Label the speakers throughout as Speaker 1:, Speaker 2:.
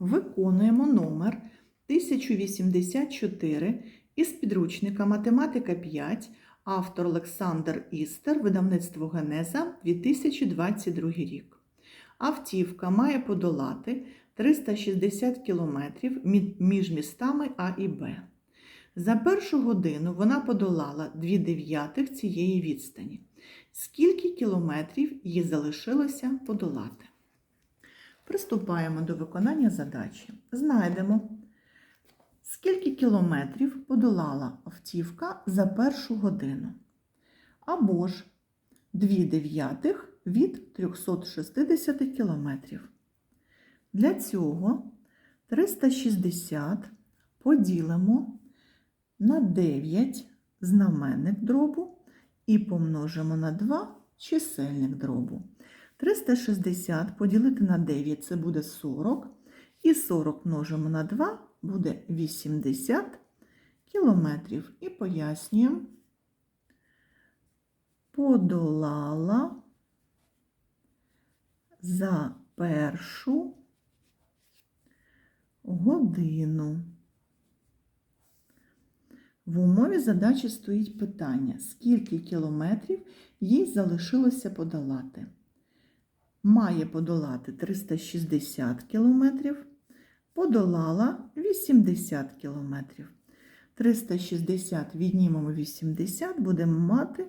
Speaker 1: Виконуємо номер 1084 із підручника Математика 5, автор Олександр Істер, видавництво Генеза 2022 рік. Автівка має подолати 360 км між містами А і Б. За першу годину вона подолала 2 дев'ятих цієї відстані. Скільки кілометрів їй залишилося подолати? Приступаємо до виконання задачі. Знайдемо, скільки кілометрів подолала автівка за першу годину. Або ж 2 дев'ятих від 360 кілометрів. Для цього 360 поділимо на 9 знаменник дробу і помножимо на 2 чисельник дробу. 360 поділити на 9 це буде 40. І 40 множимо на 2 буде 80 кілометрів. І пояснюємо. Подолала за першу годину. В умові задачі стоїть питання, скільки кілометрів їй залишилося подолати. Має подолати 360 кілометрів, подолала 80 кілометрів. 360 віднімемо 80, будемо мати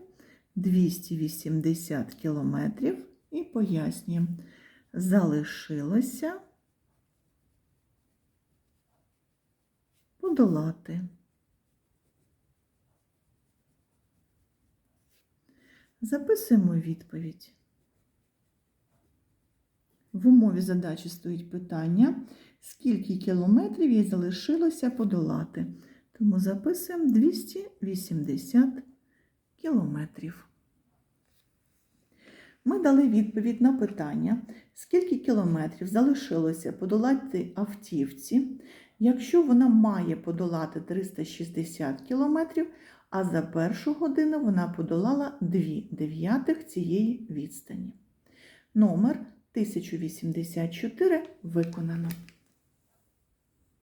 Speaker 1: 280 кілометрів і пояснюємо, залишилося подолати. Записуємо відповідь. В умові задачі стоїть питання, скільки кілометрів їй залишилося подолати. Тому записуємо 280 кілометрів. Ми дали відповідь на питання, скільки кілометрів залишилося подолати автівці, якщо вона має подолати 360 кілометрів, а за першу годину вона подолала 2 дев'ятих цієї відстані. Номер 1084 виконано.